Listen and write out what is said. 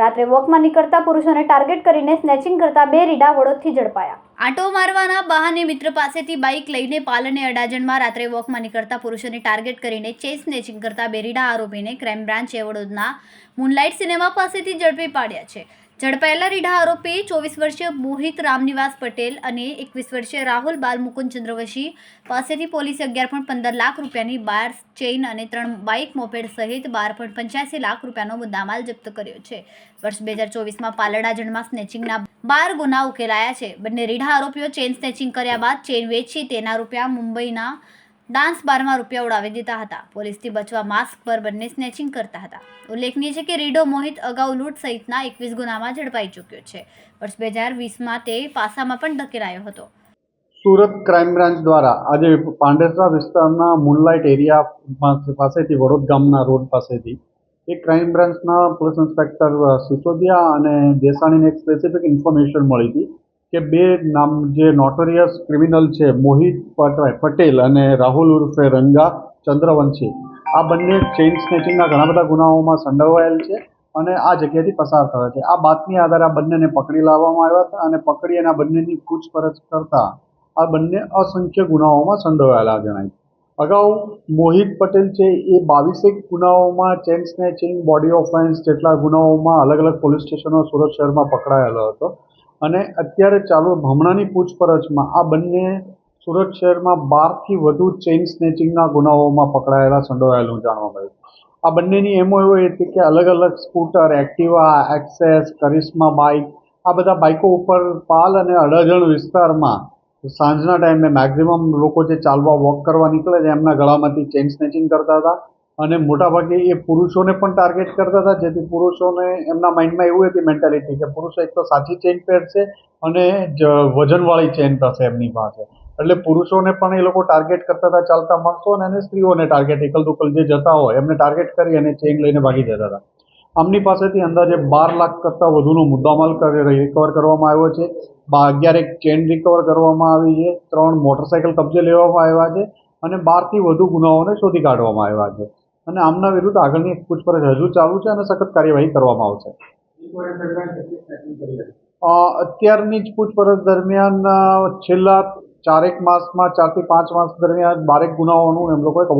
રાત્રે વોકમાં નીકળતા પુરુષોને ટાર્ગેટ કરીને સ્નેચિંગ કરતા બે રીડા વડોદથી ઝડપાયા. આંટો મારવાના બહાને મિત્ર પાસેથી બાઇક લઈને પાલને અડાજણમાં રાત્રે વોકમાં નીકળતા પુરુષોને ટાર્ગેટ કરીને ચેસ સ્નેચિંગ કરતા બેરીડા આરોપીને ક્રાઇમ બ્રાન્ચે વડોદના મૂનલાઇટ સિનેમા પાસેથી ઝડપી પાડ્યા છે. ઝડપાયેલા રીઢા આરોપી ચોવીસ વર્ષીય મોહિત રામનિવાસ પટેલ અને એકવીસ વર્ષીય રાહુલ બાલ મુકુંદ ચંદ્રવશી પાસેથી પોલીસે અગિયાર પોઈન્ટ પંદર લાખ રૂપિયાની બાર ચેઇન અને ત્રણ બાઇક મોપેડ સહિત બાર પોઈન્ટ પંચ્યાસી લાખ રૂપિયાનો મુદ્દામાલ જપ્ત કર્યો છે. વર્ષ બે હજાર ચોવીસમાં પાલડા જણમાં સ્નેચિંગના બાર ગુના ઉકેલાયા છે. બંને રીઢા આરોપીઓ ચેઇન સ્નેચિંગ કર્યા બાદ ચેઇન વેચી તેના રૂપિયા મુંબઈના ડાન્સ બારમાં રૂપિયા ઉડાવી દીધા હતા. પોલીસથી બચવા માસ્ક પર બંને સ્નેચિંગ કરતા હતા. ઉલ્લેખનીય છે કે રીડો મોહિત અગાઉ લૂંટ સહિતના એકવીસ ગુનામાં ઝડપાઈ ચૂક્યો છે. વર્ષ બે હજાર વીસમાં તે પાસામાં પણ ધકેલાયો હતો. સુરત ક્રાઇમ બ્રાન્ચ દ્વારા આજે પાંડેસરા વિસ્તારના મૂનલાઇટ એરિયા પાસે- પાસેથી વડોદ ગામના રોડ પાસેથી એક ક્રાઇમ બ્રાન્ચના પોલીસ ઇન્સ્પેક્ટર સિસોદિયા અને દેસાણીને એક સ્પેસિફિક ઇન્ફોર્મેશન મળી હતી. કે બે નામ જે નોટોરિયસ ક્રિમિનલ છે, મોહિત પટ- પટેલ અને રાહુલ ઉર્ફે રંગા ચંદ્રવંશી. આ બંને ચેઇન સ્નેચિંગના ઘણા બધા ગુનાઓમાં સંડોવાયેલ છે અને આ જગ્યાથી પસાર થયા છે. આ બાતમી આધારે આ બંનેને પકડી લાવવામાં આવ્યા હતા અને પકડી અને આ બંનેની પૂછપરછ કરતા આ બંને અસંખ્ય ગુનાઓમાં સંડોવાયેલા જણાય અગાઉ મોહિત પટેલ છે એ બાવીસેક ગુનાઓમાં ચેન સ્નેચિંગ બોડી ઓફેન્સ જેટલા ગુનાઓમાં અલગ અલગ પોલીસ સ્ટેશનો સુરત શહેરમાં પકડાયેલો હતો. અને અત્યારે ચાલુ હમણાંની પૂછપરછમાં આ બંને સુરત શહેરમાં બારથી વધુ ચેઇન સ્નેચિંગના ગુનાઓમાં પકડાયેલા સંડોવાયેલું જાણવા મળ્યું આ બંનેની એમો એવો હતી કે અલગ અલગ scooter, Activa, Access, Karizma bike, આ બધા બાઇકો ઉપર પાલ અને અડાજણ વિસ્તારમાં સાંજના ટાઈમે મેક્ઝિમમ લોકો જે ચાલવા વોક કરવા નીકળે છે, એમના ગળામાંથી ચેઇન સ્નેચિંગ કરતા હતા. અને મોટાભાગે એ પુરુષોને પણ ટાર્ગેટ કરતા હતા. જેથી પુરુષોને એમના માઇન્ડમાં એવું હતી મેન્ટાલિટી કે પુરુષો એક તો સાચી ચેઇન પહેરશે અને વજનવાળી ચેઇન થશે એમની પાસે. એટલે પુરુષોને પણ એ લોકો ટાર્ગેટ કરતા હતા, ચાલતા માણસો અને સ્ત્રીઓને ટાર્ગેટ એકલ દુકલ જે જતા હોય એમને ટાર્ગેટ કરી અને ચેઇન લઈને ભાગી જતા હતા. આમની પાસેથી અંદાજે બાર લાખ કરતાં વધુનો મુદ્દામાલ રિકવર કરવામાં આવ્યો છે. અગિયાર એક ચેન રિકવર કરવામાં આવી છે. ત્રણ મોટરસાઇકલ કબજે લેવામાં આવ્યા છે અને બારથી વધુ ગુનાઓને શોધી કાઢવામાં આવ્યા છે. અને આમના વિરુદ્ધ આગળની પૂછપરછ હજુ ચાલુ છે અને સખત કાર્યવાહી કરવામાં આવશે. અત્યારની જ પૂછપરછ દરમિયાન છેલ્લા ચારેક માસમાં, ચારથી પાંચ માસ દરમિયાન બારેક ગુનાઓનું એમ લોકોએ કબૂલાત